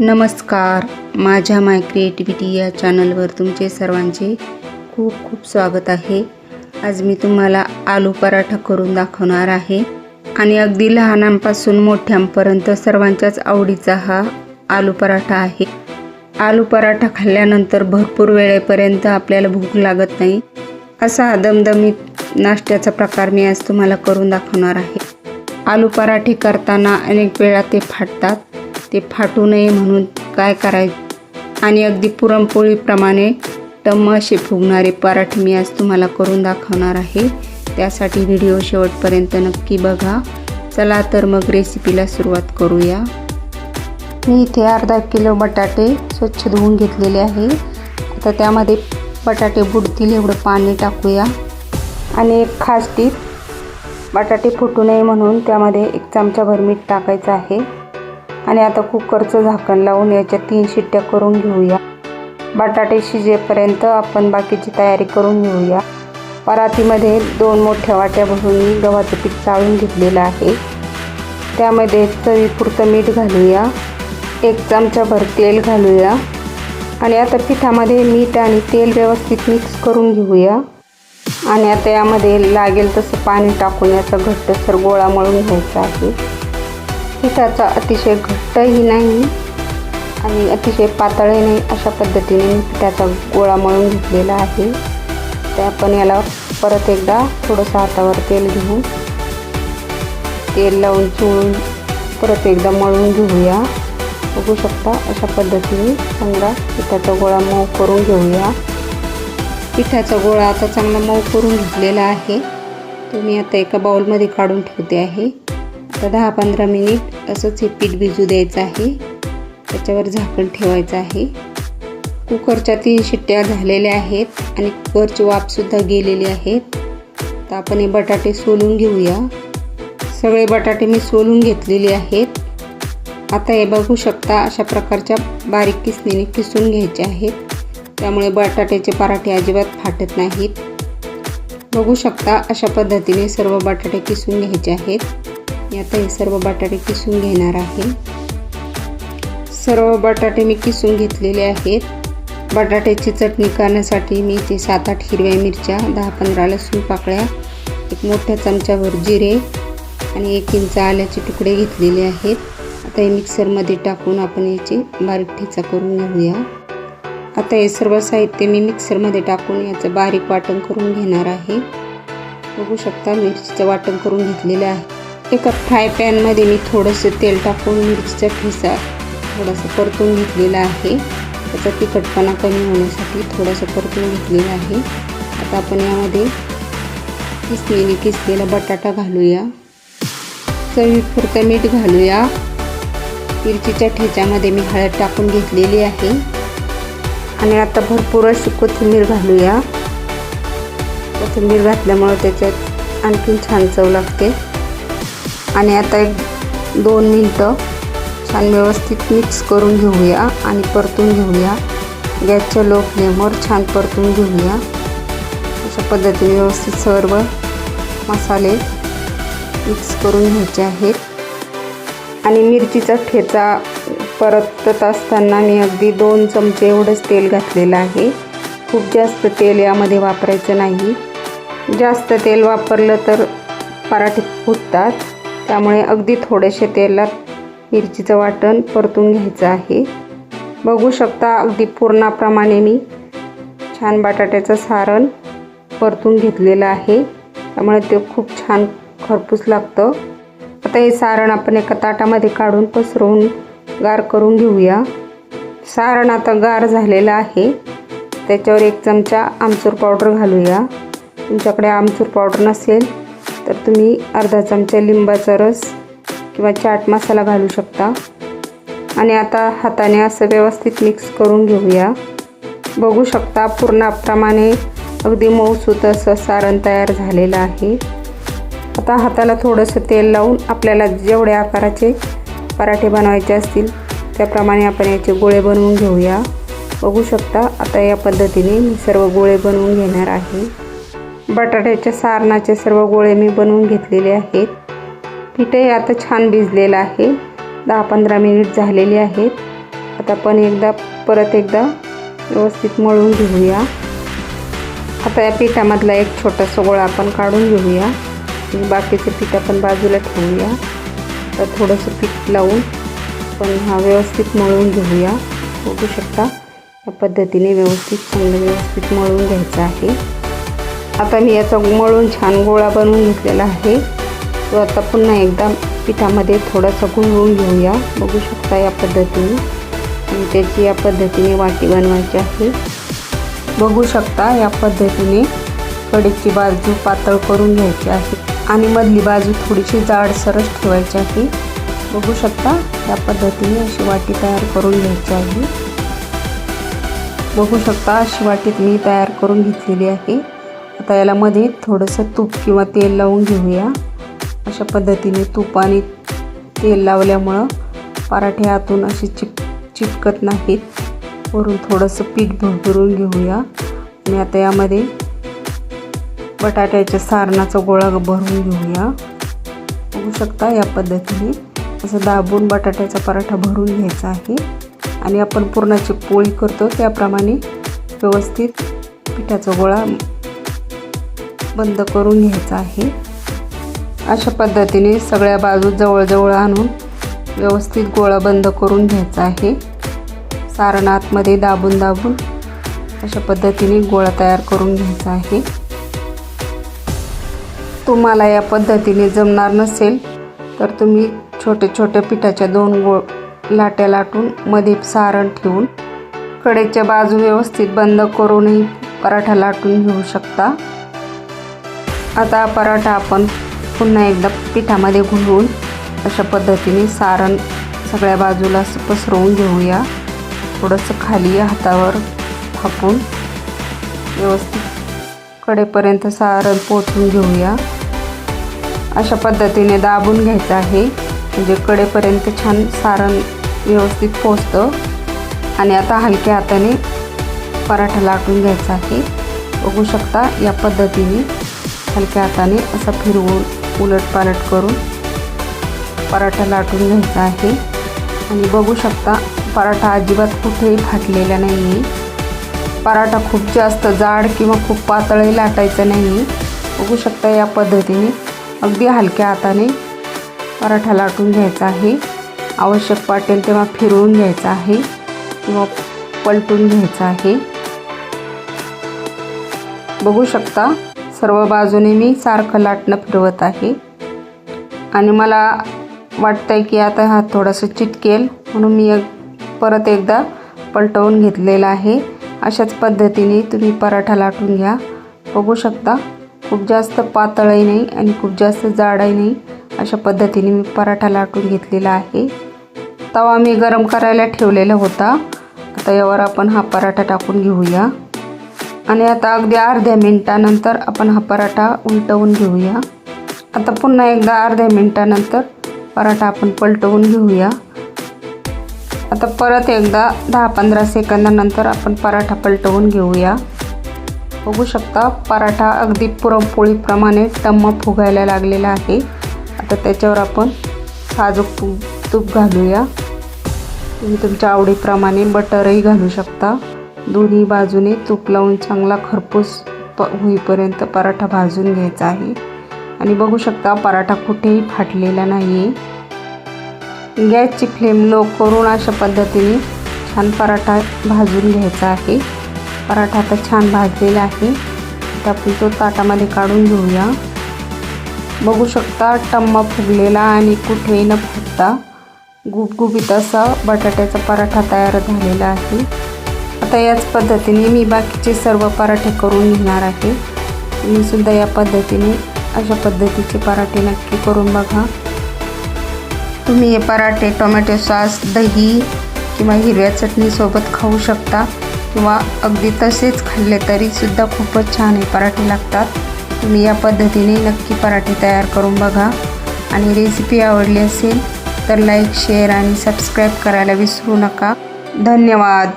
नमस्कार. माझ्या माय क्रिएटिव्हिटी या चॅनलवर तुमचे सर्वांचे खूप खूप स्वागत आहे. आज मी तुम्हाला आलू पराठा करून दाखवणार आहे. आणि अगदी लहानांपासून मोठ्यांपर्यंत सर्वांच्याच आवडीचा हा आलू पराठा आहे. आलू पराठा खाल्ल्यानंतर भरपूर वेळेपर्यंत आपल्याला भूक लागत नाही. असा दमदमीत नाश्त्याचा प्रकार मी आज तुम्हाला करून दाखवणार आहे. आलू पराठे करताना अनेक वेळा ते फाटतात. ते फाटू नये म्हणून काय करायचं आणि अगदी पुरणपोळीप्रमाणे टम्म असे फुगणारे पराठे मी आज तुम्हाला करून दाखवणार आहे. त्यासाठी व्हिडिओ शेवटपर्यंत नक्की बघा. चला तर मग रेसिपीला सुरुवात करूया. मी इथे अर्धा किलो बटाटे स्वच्छ धुवून घेतलेले आहे. आता त्यामध्ये बटाटे बुडतील एवढं पाणी टाकूया. आणि एक खास टीप बटाटे फुटू नये म्हणून त्यामध्ये एक चमचाभर मीठ टाकायचं आहे. आणि आता कुकरचं झाकण लावून याच्या तीन शिट्ट्या करून घेऊया. बटाटे शिजेपर्यंत आपण बाकीची तयारी करून घेऊया. परातीमध्ये दोन मोठ्या वाट्या भरून मी गव्हाचं पीठ चाळून घेतलेलं आहे. त्यामध्ये चवीपुरतं मीठ घालूया. एक चमचाभर तेल घालूया. आणि आता पिठामध्ये मीठ आणि तेल व्यवस्थित मिक्स करून घेऊया. आणि आता यामध्ये लागेल तसं पाणी टाकून याचा घट्टसर गोळा मळून घ्यायचा आहे. पिठाचा अतिशय घट्टही नाही आणि अतिशय पातळही नाही अशा पद्धतीने मी पिठाचा गोळा मळून घेतलेला आहे. ते आपण याला परत एकदा थोडंसं हातावर तेल घेऊन तेल लावून चोळून परत एकदा मळून घेऊया. बघू शकता अशा पद्धतीने चांगला पिठाचा गोळा मऊ करून घेऊया. पिठाचा गोळा आता चांगला मऊ करून घेतलेला आहे. तो मी आता एका बाउलमध्ये काढून ठेवते आहे. तर दहा पंधरा मिनिट असंच हे पीठ भिजू द्यायचं आहे. त्याच्यावर झाकण ठेवायचं आहे. कुकरच्या तीन शिट्ट्या झालेल्या आहेत आणि कुकरची वाफसुद्धा गेलेली आहेत. तर आपण हे बटाटे सोलून घेऊया. सगळे बटाटे मी सोलून घेतलेले आहेत. आता हे बघू शकता अशा प्रकारच्या बारीक किसणीने किसून घ्यायचे आहेत. त्यामुळे बटाट्याचे पराठे अजिबात फाटत नाहीत. बघू शकता अशा पद्धतीने सर्व बटाटे किसून घ्यायचे आहेत. मी आता हे सर्व बटाटे किसून घेणार आहे. सर्व बटाटे मी किसून घेतलेले आहेत. बटाट्याची चटणी करण्यासाठी मी ते सात आठ हिरव्या मिरच्या दहा पंधरा लसूण पाकळ्या एक मोठ्या चमच्यावर जिरे आणि एक इंच आल्याचे तुकडे घेतलेले आहेत. आता हे मिक्सरमध्ये टाकून आपण याची बारीक ठेचा करून घेऊया. आता हे सर्व साहित्य मी मिक्सरमध्ये टाकून याचं बारीक वाटण करून घेणार आहे. बघू शकता मिरचीचं वाटण करून घेतलेलं आहे. एका फ्राय पॅनमध्ये मी थोडंसं तेल टाकून मिरचीचा ठेसा थोडासा परतून घेतलेला आहे. त्याचा तिखटपणा कमी होण्यासाठी थोडंसं परतून घेतलेला आहे. आता आपण यामध्ये किसलेली किसलेला बटाटा घालूया. चवीपुरतं मीठ घालूया. मिरचीच्या ठेच्यामध्ये मी हळद टाकून घेतलेली आहे. आणि आता भरपूर अशी कोथिंबीर घालूया. कोथिंबीर घातल्यामुळं त्याच्यात आणखीन छान चव लागते. आणि आता एक दोन मिनटं छान व्यवस्थित मिक्स करून घेऊया आणि परतून घेऊया. गॅसच्या लो फ्लेमवर छान परतून घेऊया. अशा पद्धतीने व्यवस्थित सर्व मसाले मिक्स करून घ्यायचे आहेत. आणि मिरचीचा ठेचा परतत असताना मी अगदी दोन चमचे एवढंच तेल घातलेलं आहे. खूप जास्त तेल यामध्ये वापरायचं नाही. जास्त तेल वापरलं तर पराठे फुटतात. त्यामुळे अगदी थोडेसे तेलात मिरचीचं वाटण परतून घ्यायचं आहे. बघू शकता अगदी पूर्णाप्रमाणे मी छान बटाट्याचं सारण परतून घेतलेलं आहे. त्यामुळे ते खूप छान खरपूस लागतं. आता हे सारण आपण एका ताटामध्ये काढून पसरवून गार करून घेऊया. सारण आता गार झालेलं आहे. त्याच्यावर एक चमचा आमचूर पावडर घालूया. तुमच्याकडे आमचूर पावडर नसेल तर तुम्ही अर्धा चमचा लिंबाचा रस किंवा चाट मसाला घालू शकता. आणि आता हाताने असं व्यवस्थित मिक्स करून घेऊया. बघू शकता पूर्णाप्रमाणे अगदी मऊसूत असं सारण तयार झालेलं आहे. आता हाताला थोडंसं तेल लावून आपल्याला जेवढे आकाराचे पराठे बनवायचे असतील त्याप्रमाणे आपण याचे गोळे बनवून घेऊया. बघू शकता आता या पद्धतीने मी सर्व गोळे बनवून घेणार आहे. बटाट्याच्या सारणाचे सर्व गोळे मी बनवून घेतलेले आहेत. पीठही आता छान भिजलेलं आहे. दहा पंधरा मिनिट झालेले आहेत. आता पण एकदा परत एकदा व्यवस्थित मळून घेऊया. आता या पिठामधला एक छोटासा गोळा आपण काढून घेऊया. आणि बाकीचं पीठ आपण बाजूला ठेवूया. तर थोडंसं पीठ लावून पण हा व्यवस्थित मळून घेऊया. बघू शकता या पद्धतीने व्यवस्थित चांगलं व्यवस्थित मळून घ्यायचं आहे. आता मी याचा मळून छान गोळा बनवून घेतलेला आहे. तो आता पुन्हा एकदा पिठामध्ये थोडासा गुंडवून घेऊया. बघू शकता या पद्धतीने. आणि त्याची या पद्धतीने वाटी बनवायची आहे. बघू शकता या पद्धतीने कडेची बाजू पातळ करून घ्यायची आहे. आणि मधली बाजू थोडीशी जाडसरच ठेवायची आहे. बघू शकता या पद्धतीने अशी वाटी तयार करून घ्यायची आहे. बघू शकता अशी वाटीत मी तयार करून घेतलेली आहे. आता याला मध्ये थोडंसं तूप किंवा तेल लावून घेऊया. अशा पद्धतीने तूप आणि तेल लावल्यामुळं पराठे आतून असे चिप चिपकत नाहीत. वरून थोडंसं पीठ भरभरून घेऊया. आणि आता यामध्ये बटाट्याच्या सारणाचा गोळा भरून घेऊया. बघू शकता या पद्धतीने. असं दाबून बटाट्याचा पराठा भरून घ्यायचा आहे. आणि आपण पुरणाची पोळी करतो त्याप्रमाणे व्यवस्थित पिठाचा गोळा बंद करून घ्यायचा आहे. अशा पद्धतीने सगळ्या बाजू जवळजवळ आणून व्यवस्थित गोळा बंद करून घ्यायचा आहे. सारण आतमध्ये दाबून दाबून अशा पद्धतीने गोळा तयार करून घ्यायचा आहे. तुम्हाला या पद्धतीने जमणार नसेल तर तुम्ही छोटे छोटे पिठाच्या दोन गोळ लाट्या लाटून मध्ये सारण ठेवून कडेच्या बाजू व्यवस्थित बंद करूनही पराठा लाटून घेऊ शकता. आता पराठा आपण पुन्हा एकदा पिठामध्ये घुलवून अशा पद्धतीने सारण सगळ्या बाजूला असं पसरवून घेऊया. थोडंसं खाली हातावर थापून व्यवस्थित कडेपर्यंत सारण पोचून घेऊया. अशा पद्धतीने दाबून घ्यायचं आहे. म्हणजे कडेपर्यंत छान सारण व्यवस्थित पोचतं आणि आता हलक्या हाताने पराठा लाटून घ्यायचा आहे. बघू शकता या पद्धतीने हलक्या हाताने असं फिरवून उलटपालट करून पराठा लाटून घ्यायचा आहे. आणि बघू शकता पराठा अजिबात कुठेही फाटलेला नाही आहे पराठा खूप जास्त जाड किंवा खूप पातळही लाटायचं नाही आहे बघू शकता या पद्धतीने अगदी हलक्या हाताने पराठा लाटून घ्यायचा आहे. आवश्यक वाटेल तेव्हा फिरवून घ्यायचा आहे किंवा पलटून घ्यायचा आहे. बघू शकता सर्व बाजूने मी सारखं लाटणं फिरवत आहे. आणि मला वाटतं आहे की आता हा थोडासा चिटकेल म्हणून मी एक परत एकदा पलटवून घेतलेला आहे. अशाच पद्धतीने तुम्ही पराठा लाटून घ्या. बघू शकता खूप जास्त पातळही नाही आणि खूप जास्त जाडही नाही. अशा पद्धतीने मी पराठा लाटून घेतलेला आहे. तवा मी गरम करायला ठेवलेला होता. आता यावर आपण हा पराठा टाकून घेऊया. आणि आता अगदी अर्ध्या मिनटानंतर आपण हा पराठा उलटवून घेऊया. आता पुन्हा एकदा अर्ध्या मिनटानंतर पराठा आपण पलटवून घेऊया. आता परत एकदा दहा पंधरा सेकंदानंतर आपण पराठा पलटवून घेऊया. बघू शकता पराठा अगदी पुरणपोळीप्रमाणे टम्म फुगायला लागलेला आहे. आता त्याच्यावर आपण साजूक तूप तूप घालूया. तुम्ही तुमच्या आवडीप्रमाणे बटरही घालू शकता. दोन्ही बाजूने तूप लावून चांगला खरपूस प होईपर्यंत पराठा भाजून घ्यायचा आहे. आणि बघू शकता पराठा कुठेही फाटलेला नाही आहे गॅसची फ्लेम लो करून अशा पद्धतीने छान पराठा भाजून घ्यायचा आहे. पराठा आता छान भाजलेला आहे. आता आपण तो ताटामध्ये काढून घेऊया. बघू शकता टम्मा फुगलेला आणि कुठेही न फुटता गुबगुबीत असा बटाट्याचा पराठा तयार झालेला आहे. आता याच पद्धतीने मी बाकीचे सर्व पराठे करून घेणार आहे. तुम्ही सुद्धा या पद्धतीने अशा पद्धतीचे पराठे नक्की करून बघा. तुम्ही हे पराठे टोमॅटो सॉस दही किंवा हिरव्या चटणीसोबत खाऊ शकता किंवा अगदी तसेच खाल्ले तरीसुद्धा खूपच छान हे पराठे लागतात. तुम्ही या पद्धतीने नक्की पराठे तयार करून बघा. आणि रेसिपी आवडली असेल तर लाईक शेअर आणि सबस्क्राईब करायला विसरू नका. धन्यवाद.